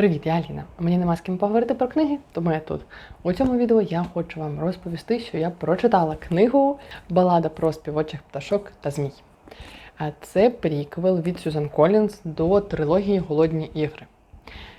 Привіт, я Аліна. Мені нема з ким поговорити про книги, тому я тут. У цьому відео я хочу вам розповісти, що я прочитала книгу Балада про співочих пташок та змій. А Це приквел від Сюзан Колінс до трилогії Голодні ігри.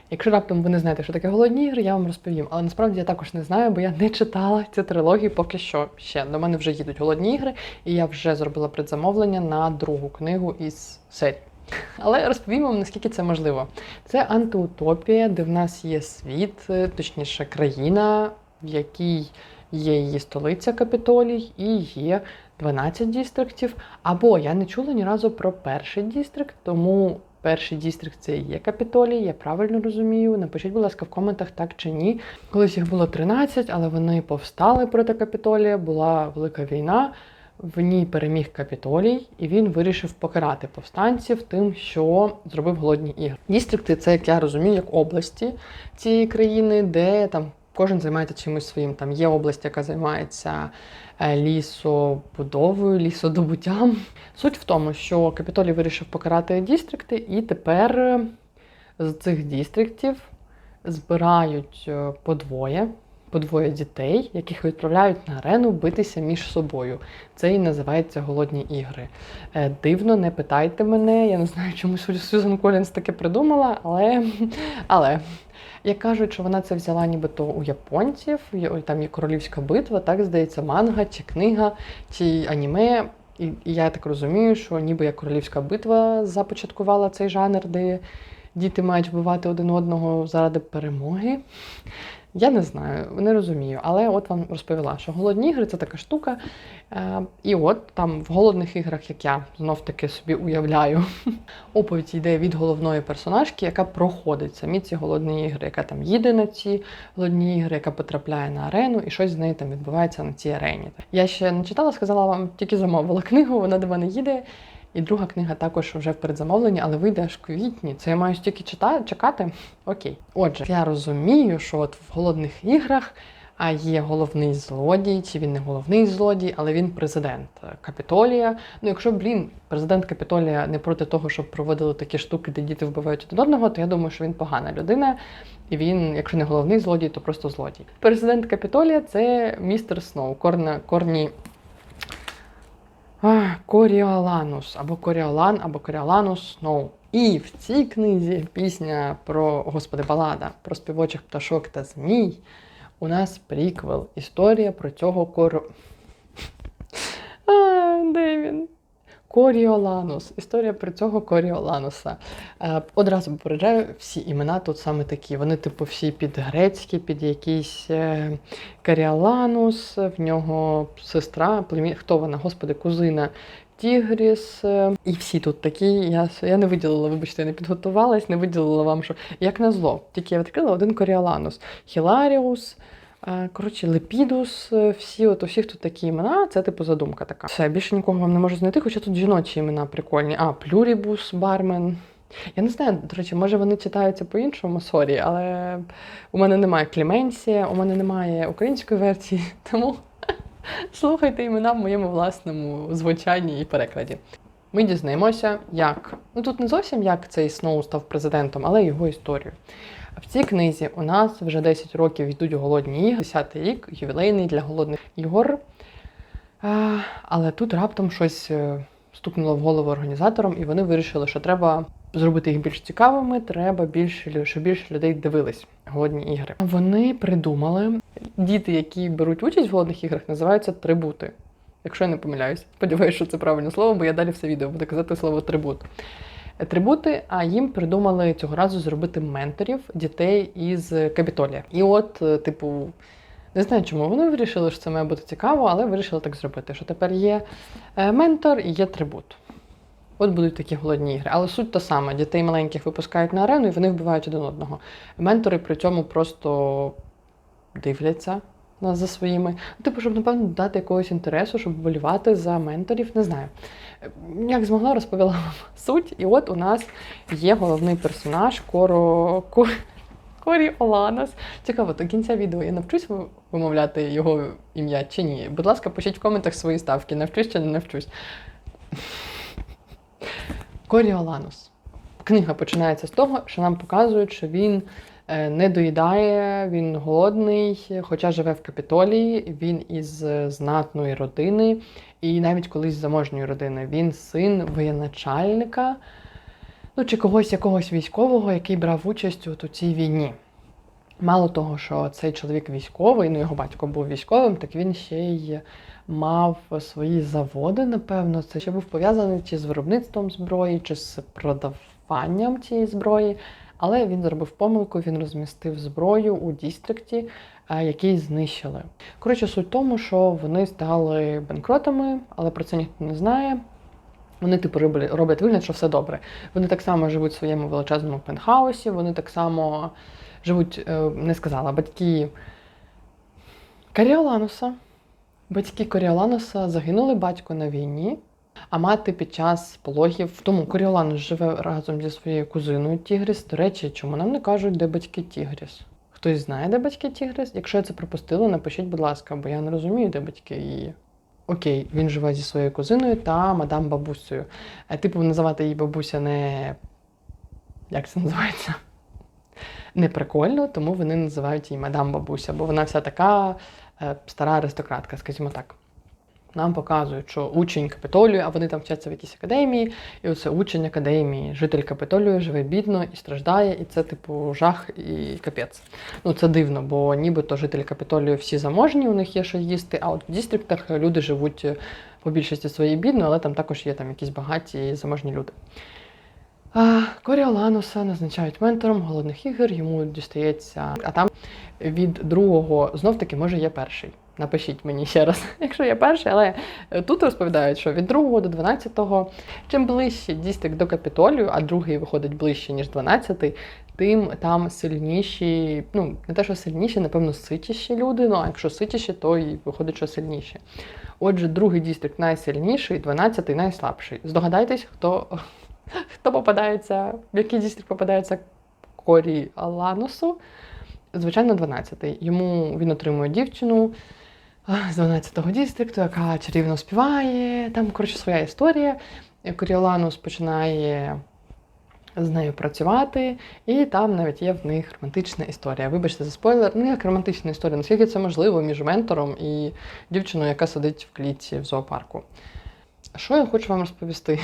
Якщо раптом ви не знаєте, що таке голодні ігри, я вам розповім. Але насправді я також не знаю, бо я не читала цю трилогію поки що ще. До мене вже їдуть голодні ігри, і я вже зробила предзамовлення на другу книгу із серії. Але розповім вам, наскільки це можливо. Це антиутопія, де в нас є світ, е, точніше, країна, в якій є її столиця Капітолій, і є 12 дістриктів. Або я не чула ні разу про перший дістрикт, тому перший дістрикт це є Капітолій, я правильно розумію. Напишіть, будь ласка, в коментах так чи ні. Колись їх було 13, але вони повстали проти Капітолія, була велика війна. В ній переміг Капітолій, і він вирішив покарати повстанців тим, що зробив голодні ігри. Дістрикти це, як я розумію, як області цієї країни, де там кожен займається чимось своїм. Там є область, яка займається е, лісобудовою, лісодобуттям. Суть в тому, що Капітолій вирішив покарати дістрикти, і тепер е, з цих дістриктів збирають е, по двоє дітей, яких відправляють на арену битися між собою. Це і називається голодні ігри. Е, Дивно, не питайте мене. Я не знаю, чому Сюзан Колінс таке придумала, але але як кажуть, що вона це взяла нібито у японців, там є королівська битва, так здається, манга чи книга, чи аніме. І я так розумію, що ніби як королівська битва започаткувала цей жанр, де діти мають вбивати один одного заради перемоги. Я не знаю, не розумію, але от вам розповіла, що голодні ігри це така штука. Е, і от там в голодних іграх, як я знов таки собі уявляю, оповідь йде від головної персонажки, яка проходить самі ці голодні ігри, яка там їде на ці голодні ігри, яка потрапляє на арену, і щось з нею там відбувається на цій арені. Я ще не читала, сказала вам, тільки замовила книгу, вона до мене їде. І друга книга також вже в передзамовленні, але вийде аж в квітні. Це я маю стільки читати, чекати. Окей. Отже, я розумію, що от в голодних іграх а є головний злодій, чи він не головний злодій, але він президент Капітолія. Ну, якщо, блін, президент Капітолія не проти того, щоб проводили такі штуки, де діти вбивають один одного, то я думаю, що він погана людина. І він, якщо не головний злодій, то просто злодій. Президент Капітолія це містер Сноу, Корна, Корні Коріоланус, або Коріолан, або Коріоланус Сноу. І в цій книзі пісня про господи балада про співочих пташок та змій. У нас приквел. Історія про цього кору. А, де він? Коріоланус. Історія про цього Коріолануса. Е, одразу попереджаю, всі імена тут саме такі. Вони, типу, всі під грецькі, під якийсь е, Коріоланус, в нього сестра, племі... хто вона, господи, кузина Тігріс. е, І всі тут такі. Я, я не виділила, вибачте, я не підготувалась, не виділила вам, що як на зло. Тільки я відкрила один Коріоланус. Хіларіус. Е, Коротше, Лепідус, е, всі, от у всіх тут такі імена, це типу задумка така. Все, більше нікого вам не можу знайти, хоча тут жіночі імена прикольні. А, Плюрібус, бармен. Я не знаю, до речі, може вони читаються по-іншому, сорі, але у мене немає Клеменсія, у мене немає української версії, тому слухайте імена в моєму власному звучанні і перекладі. Ми дізнаємося, як. Ну тут не зовсім як цей Сноу став президентом, але його історію. В цій книзі у нас вже 10 років йдуть голодні ігри, 10-й рік, ювілейний для голодних ігор. Але тут раптом щось е, стукнуло в голову організаторам, і вони вирішили, що треба зробити їх більш цікавими, треба більше, щоб більше людей дивились голодні ігри. Вони придумали, діти, які беруть участь в голодних іграх, називаються трибути. Якщо я не помиляюсь, сподіваюся, що це правильне слово, бо я далі все відео буду казати слово трибут. Трибути, а їм придумали цього разу зробити менторів дітей із Капітолія. І от, е, типу, не знаю, чому вони вирішили, що це має бути цікаво, але вирішили так зробити, що тепер є е, ментор і є трибут. От будуть такі голодні ігри. Але суть та сама: дітей маленьких випускають на арену і вони вбивають один одного. Ментори при цьому просто дивляться за своїми. Ну, Типу, щоб, напевно, дати якогось інтересу, щоб вболівати за менторів, не знаю. Е, Як змогла, розповіла вам суть. І от у нас є головний персонаж Коро. Корі Оланос. Цікаво, до кінця відео я навчусь вимовляти його ім'я чи ні. Будь ласка, пишіть в коментах свої ставки, навчусь чи не навчусь. Коріоланус. Книга починається з того, що нам показують, що він не доїдає, він голодний, хоча живе в Капітолії, він із е, знатної родини, і навіть колись заможньої родини. Він син воєначальника, ну чи когось якогось військового, який брав участь от у цій війні. Мало того, що цей чоловік військовий, ну його батько був військовим, так він ще й мав свої заводи, напевно. Це ще був пов'язаний чи з виробництвом зброї, чи з продаванням цієї зброї. Але він зробив помилку, він розмістив зброю у дістрикті, е, який знищили. Коротше, суть в тому, що вони стали банкротами, але про це ніхто не знає. Вони, типу, роблять, вигляд, що все добре. Вони так само живуть в своєму величезному пентхаусі, вони так само живуть, е, не сказала, батьки Каріолануса. Батьки Коріолануса загинули батько на війні, а мати під час пологів. Тому Коріоланус живе разом зі своєю кузиною Тігріс. До речі, чому нам не кажуть, де батьки Тігріс? Хтось знає, де батьки Тігріс? Якщо я це пропустила, напишіть, будь ласка, бо я не розумію, де батьки її. Окей, він живе зі своєю кузиною та мадам бабусею. Е, Типу, називати її бабуся не. Як це називається? Не прикольно, тому вони називають її мадам бабуся, бо вона вся така е, стара аристократка, скажімо так. Нам показують, що учень Капитолію, а вони там вчаться в якійсь академії, і оце учень академії, житель Капитолію живе бідно і страждає, і це, типу, жах і капець. Ну це дивно, бо нібито жителі Капитолію всі заможні, у них є що їсти, а от в дістріктах люди живуть е, по більшості своєї бідно, але там також є там якісь багаті і заможні люди. Коріолануса назначають ментором голодних ігор, йому дістається. А там від другого знов таки може є перший. Напишіть мені ще раз, якщо є перший, але е, тут розповідають, що від 2 до 12, чим ближче дістрикт до Капітолію, а другий виходить ближче, ніж 12, тим там сильніші, ну не те, що сильніші, напевно, ситіші люди. Ну а якщо ситіші, то і виходить, що сильніші. Отже, другий дістрикт найсильніший, 12 найслабший. Здогадайтесь, хто, хто попадається, в який дістрикт попадається Корі Аланусу. Звичайно, 12-й. Йому він отримує дівчину з 12-го дістрикту, яка чарівно співає. Там, коротше, своя історія. Коріоланус починає з нею працювати, і там навіть є в них романтична історія. Вибачте за спойлер, ну як романтична історія, наскільки це можливо між ментором і дівчиною, яка сидить в клітці в зоопарку. Що я хочу вам розповісти?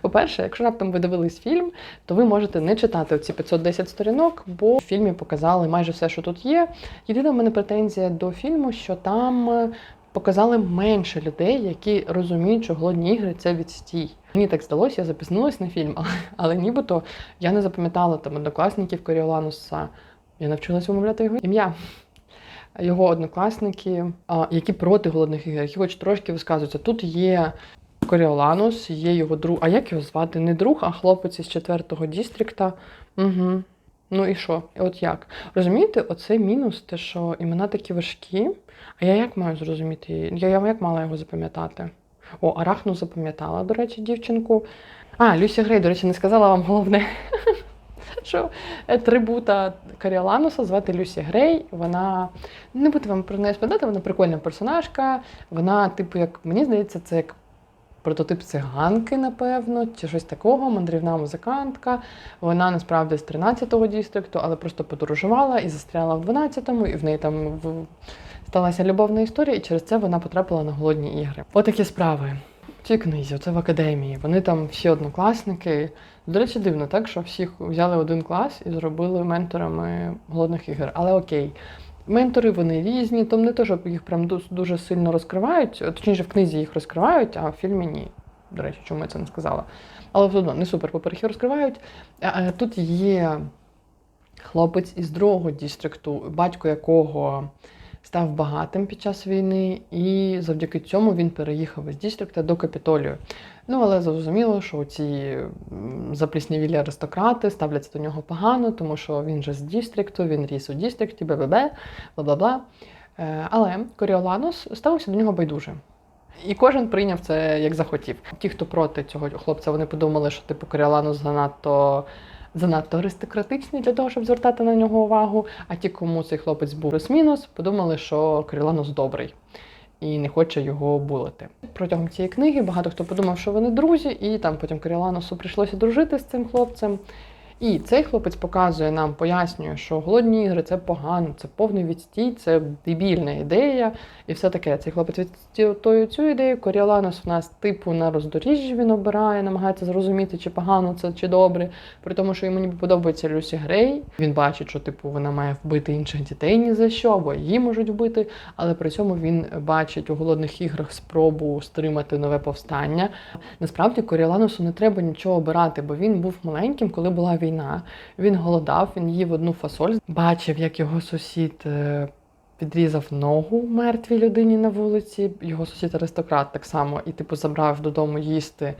По-перше, якщо раптом ви дивились фільм, то ви можете не читати ці 510 сторінок, бо в фільмі показали майже все, що тут є. Єдина в мене претензія до фільму, що там е, показали менше людей, які розуміють, що голодні ігри це відстій. Мені так здалося, я запізнилась на фільм, але, але нібито я не запам'ятала там однокласників Коріолануса. Я навчилась вимовляти його ім'я. Його однокласники, які проти голодних ігор, які хоч трошки висказуються. Тут є Коріоланус, є його друг. А як його звати? Не друг, а хлопець із четвертого дістрикта. Угу. Ну і що? От як? Розумієте, оце мінус, те, що імена такі важкі. А я як маю зрозуміти? Я, я як мала його запам'ятати? О, Арахну запам'ятала, до речі, дівчинку. А, Люсі Грей, до речі, не сказала вам головне. Що трибута Каріолануса звати Люсі Грей. Вона не буду вам про неї спадати, вона прикольна персонажка. Вона, типу, як мені здається, це як прототип циганки, напевно, чи щось такого, мандрівна музикантка. Вона насправді з 13-го дістрикту, але просто подорожувала і застряла в 12-му, і в неї там в... сталася любовна історія, і через це вона потрапила на голодні ігри. Отакі справи. В цій книзі, це в академії. Вони там всі однокласники. До речі, дивно, так, що всіх взяли один клас і зробили менторами голодних ігор. Але окей. Ментори вони різні, тому не те, щоб їх прям дуже сильно розкривають. Точніше, в книзі їх розкривають, а в фільмі ні. До речі, чому я це не сказала. Але все одно не супер їх розкривають. А, а Тут є хлопець із другого дістрикту, батько якого став багатим під час війни, і завдяки цьому він переїхав із дістрикта до Капітолію. Ну, але зрозуміло, що ці запліснявілі аристократи ставляться до нього погано, тому що він же з дістрікту, він ріс у дістрикті, БББ, бла-бла-бла. Е, Але Коріоланус ставився до нього байдуже. І кожен прийняв це як захотів. Ті, хто проти цього хлопця, вони подумали, що типу Коріоланус занадто. Занадто аристократичний для того, щоб звертати на нього увагу. А ті, кому цей хлопець був плюс-мінус, подумали, що Коріоланус добрий. І не хоче його булити. Протягом цієї книги багато хто подумав, що вони друзі, і там потім Коріоланусу прийшлося дружити з цим хлопцем. І цей хлопець показує нам, пояснює, що голодні ігри це погано, це повний відстій, це дебільна ідея, і все таке. Цей хлопець відстоює цю ідею. Коріоланус в нас типу на роздоріжжі він обирає, намагається зрозуміти, чи погано це, чи добре. При тому, що йому ніби подобається Люсі Грей. Він бачить, що типу вона має вбити інших дітей ні за що, або її можуть вбити. Але при цьому він бачить у голодних іграх спробу стримати нове повстання. Насправді Коріоланусу не треба нічого обирати, бо він був маленьким, коли була війна. Він голодав, він їв одну фасоль, бачив, як його сусід. е, Підрізав ногу мертвій людині на вулиці, його сусід аристократ так само, і типу забрав додому їсти.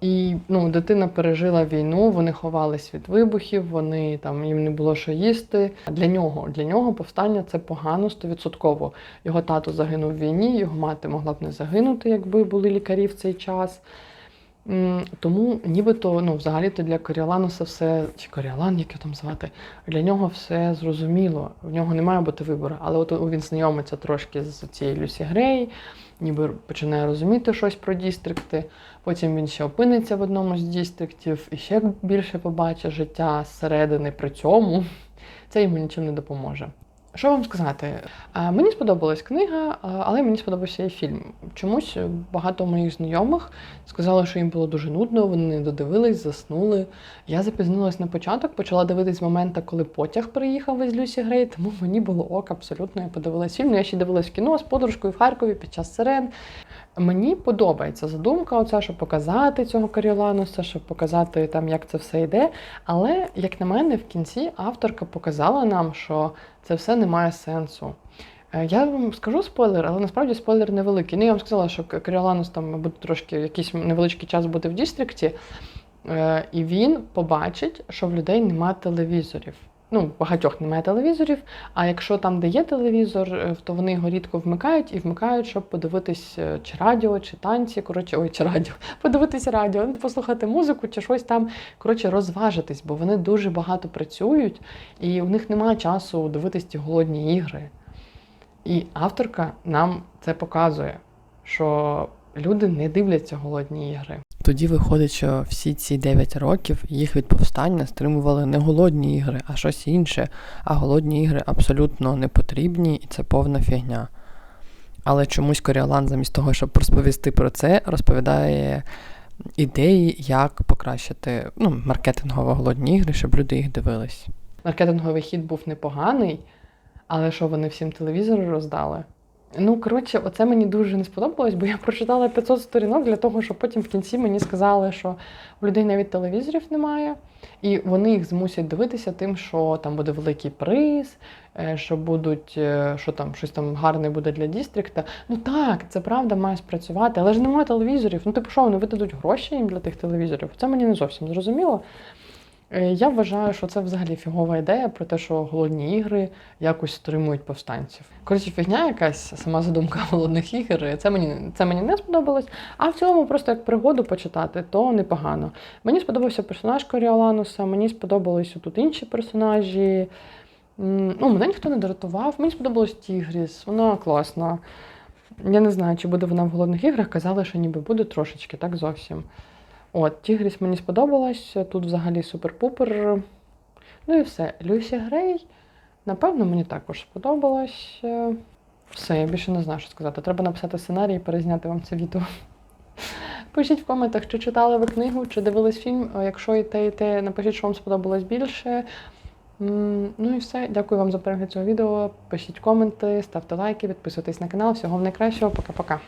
І ну, дитина пережила війну, вони ховались від вибухів, вони там їм не було що їсти. Для нього для нього повстання це погано стовідсотково. Його тато загинув в війні, його мати могла б не загинути, якби були лікарі в цей час. Тому нібито, ну, взагалі-то для Коріолануса все, чи Коріолан, як його там звати, для нього все зрозуміло. В нього не має бути вибору. Але от він знайомиться трошки з цією Люсі Грей, ніби починає розуміти щось про дістрикти. Потім він ще опиниться в одному з дістриктів і ще більше побачить життя зсередини при цьому. Це йому нічим не допоможе. Що вам сказати? Е, Мені сподобалась книга, е, але мені сподобався і фільм. Чомусь багато моїх знайомих сказали, що їм було дуже нудно, вони не додивились, заснули. Я запізнилась на початок, почала дивитись момента, коли потяг приїхав із Люсі Грей, тому мені було ок абсолютно. Я подивилась фільм. Я ще дивилась кіно з подружкою в Харкові під час сирен. Мені подобається задумка, оця, щоб показати цього Коріолануса, щоб показати там, як це все йде. Але, як на мене, в кінці авторка показала нам, що це все не має сенсу. Е, Я вам скажу спойлер, але насправді спойлер невеликий. Ну, я вам сказала, що Коріоланус там буде трошки якийсь невеличкий час буде в дістрикті, е, і він побачить, що в людей немає телевізорів. Ну, багатьох немає телевізорів, а якщо там, де є телевізор, е, то вони його рідко вмикають і вмикають, щоб подивитись е, чи радіо, чи танці, коротше, ой, чи радіо, подивитись радіо, ну, послухати музику, чи щось там, коротше, розважитись, бо вони дуже багато працюють, і у них немає часу дивитись ті голодні ігри. І авторка нам це показує, що люди не дивляться голодні ігри. Тоді виходить, що всі ці 9 років їх від повстання стримували не голодні ігри, а щось інше. А голодні ігри абсолютно не потрібні, і це повна фігня. Але чомусь Коріолан, замість того, щоб розповісти про це, розповідає ідеї, як покращити ну, маркетингово голодні ігри, щоб люди їх дивились. Маркетинговий хід був непоганий, але що вони всім телевізори роздали? Ну, коротше, оце мені дуже не сподобалось, бо я прочитала 500 сторінок для того, щоб потім в кінці мені сказали, що у людей навіть телевізорів немає, і вони їх змусять дивитися тим, що там буде великий приз, е, що будуть, е, що там щось там гарне буде для дістрикта. Ну так, це правда має спрацювати, але ж немає телевізорів. Ну, типу, що вони видадуть гроші їм для тих телевізорів? Це мені не зовсім зрозуміло. Е, Я вважаю, що це взагалі фігова ідея про те, що голодні ігри якось стримують повстанців. Коротше, фігня якась сама задумка голодних ігор. Це мені це мені не сподобалось. А в цілому, просто як пригоду почитати, то непогано. Мені сподобався персонаж Коріолануса, мені сподобались тут інші персонажі. Ну, мене ніхто не дратував. Мені сподобалась Тігріс, вона класна. Я не знаю, чи буде вона в голодних іграх. Казали, що ніби буде трошечки, так зовсім. От, Тігріс мені сподобалась, тут взагалі супер-пупер. Ну і все. Люсі Грей, напевно, мені також сподобалось. Все, я більше не знаю, що сказати. Треба написати сценарій і перезняти вам це відео. Пишіть в коментах, чи читали ви книгу, чи дивились фільм. Якщо і те, і те, напишіть, що вам сподобалось більше. Ну і все. Дякую вам за перегляд цього відео. Пишіть коменти, ставте лайки, підписуйтесь на канал. Всього найкращого. Пока-пока.